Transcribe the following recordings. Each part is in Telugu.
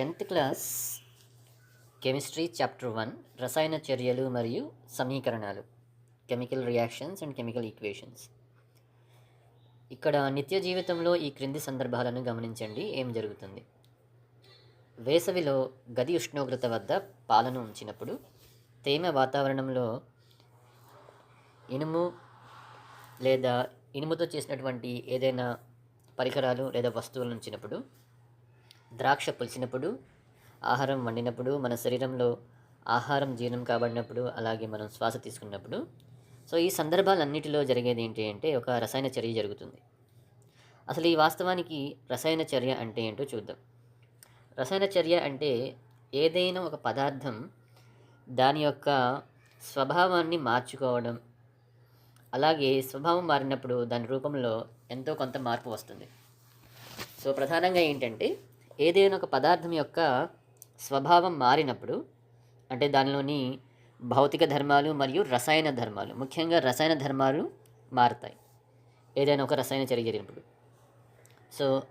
Tenth class chemistry chapter one రసాయన చర్యలు మరియు సమీకరణాలు. Chemical reactions and chemical equations. ఇక్కడ నిత్య జీవితంలో ఈ క్రింది సందర్భాలను గమనించండి. ఏం జరుగుతుంది? వేసవిలో గది ఉష్ణోగ్రత వద్ద పాలను ఉంచినప్పుడు తేమ వాతావరణంలో ఇనుము లేదా ఇనుముతో చేసినటువంటి ఏదైనా పరికరాలు లేదా వస్తువులను ఉంచినప్పుడు ద్రాక్ష పులిసినప్పుడు ఆహారం వండినప్పుడు మన శరీరంలో ఆహారం జీర్ణం కాబడినప్పుడు అలాగే మనం శ్వాస తీసుకున్నప్పుడు. సో ఈ సందర్భాలన్నిటిలో జరిగేది ఏంటి అంటే ఒక రసాయన చర్య జరుగుతుంది. అసలు ఈ వాస్తవానికి రసాయన చర్య అంటే ఏంటో చూద్దాం. రసాయన చర్య అంటే ఏదైనా ఒక పదార్థం దాని యొక్క స్వభావాన్ని మార్చుకోవడం అలాగే స్వభావం మారినప్పుడు దాని రూపంలో ఎంతో కొంత మార్పు వస్తుంది. సో ప్రధానంగా ఏంటంటే ఏదైనా ఒక పదార్థం యొక్క స్వభావం మారినప్పుడు అంటే దానిలోని భౌతిక ధర్మాలు మరియు రసాయన ధర్మాలు ముఖ్యంగా రసాయన ధర్మాలు మారుతాయి. ఏదైనా ఒక రసాయన చర్య జరిగినప్పుడు. సో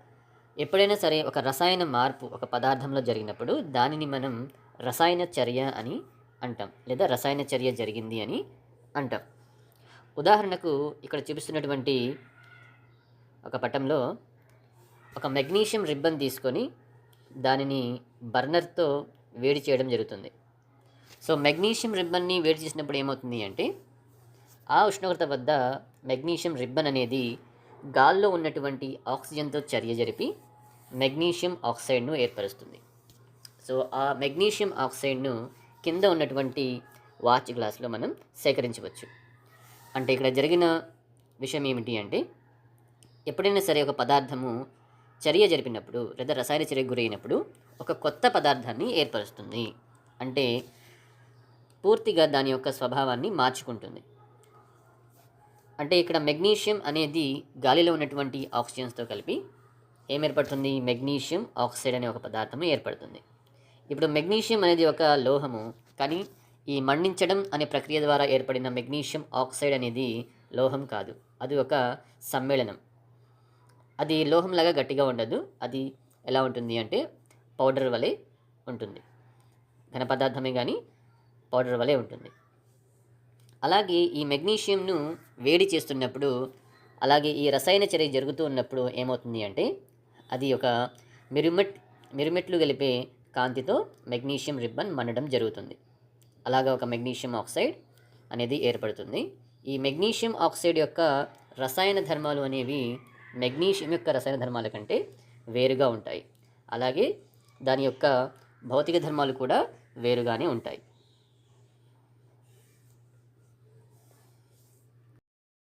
ఎప్పుడైనా సరే ఒక రసాయన మార్పు ఒక పదార్థంలో జరిగినప్పుడు దానిని మనం రసాయన చర్య అని అంటాం లేదా రసాయన చర్య జరిగింది అని అంటాం. ఉదాహరణకు ఇక్కడ చూపిస్తున్నటువంటి ఒక పటంలో ఒక మెగ్నీషియం రిబ్బన్ తీసుకొని దానిని బర్నర్తో వేడి చేయడం జరుగుతుంది. సో మెగ్నీషియం రిబ్బన్ని వేడి చేసినప్పుడు ఏమవుతుంది అంటే ఆ ఉష్ణోగ్రత వద్ద మెగ్నీషియం రిబ్బన్ అనేది గాల్లో ఉన్నటువంటి ఆక్సిజన్తో చర్య జరిపి మెగ్నీషియం ఆక్సైడ్ను ఏర్పరుస్తుంది. సో ఆ మెగ్నీషియం ఆక్సైడ్ను కింద ఉన్నటువంటి వాచ్ గ్లాస్లో మనం సేకరించవచ్చు. అంటే ఇక్కడ జరిగిన విషయం ఏమిటి అంటే ఎప్పుడైనా సరే ఒక పదార్థము చర్య జరిపినప్పుడు లేదా రసాయన చర్యకు గురైనప్పుడు ఒక కొత్త పదార్థాన్ని ఏర్పరుస్తుంది. అంటే పూర్తిగా దాని యొక్క స్వభావాన్ని మార్చుకుంటుంది. అంటే ఇక్కడ మెగ్నీషియం అనేది గాలిలో ఉన్నటువంటి ఆక్సిజన్స్తో కలిపి ఏం ఏర్పడుతుంది మెగ్నీషియం ఆక్సైడ్ అనే ఒక పదార్థము ఏర్పడుతుంది. ఇప్పుడు మెగ్నీషియం అనేది ఒక లోహము కానీ ఈ మండించడం అనే ప్రక్రియ ద్వారా ఏర్పడిన మెగ్నీషియం ఆక్సైడ్ అనేది లోహం కాదు. అది ఒక సమ్మేళనం. అది లోహంలాగా గట్టిగా ఉండదు. అది ఎలా ఉంటుంది అంటే పౌడర్ వలె ఉంటుంది. ఘన పదార్థమే కానీ పౌడర్ వలె ఉంటుంది. అలాగే ఈ మెగ్నీషియంను వేడి చేస్తున్నప్పుడు అలాగే ఈ రసాయన చర్య జరుగుతూ ఉన్నప్పుడు ఏమవుతుంది అంటే అది ఒక మిరుమెట్ మిరుమెట్లు గలిపే కాంతితో మెగ్నీషియం రిబ్బన్ మండడం జరుగుతుంది. అలాగా ఒక మెగ్నీషియం ఆక్సైడ్ అనేది ఏర్పడుతుంది. ఈ మెగ్నీషియం ఆక్సైడ్ యొక్క రసాయన ధర్మాలు అనేవి మెగ్నీషియం యొక్క రసాయన ధర్మాల కంటే వేరుగా ఉంటాయి. అలాగే దాని యొక్క భౌతిక ధర్మాలు కూడా వేరుగానే ఉంటాయి.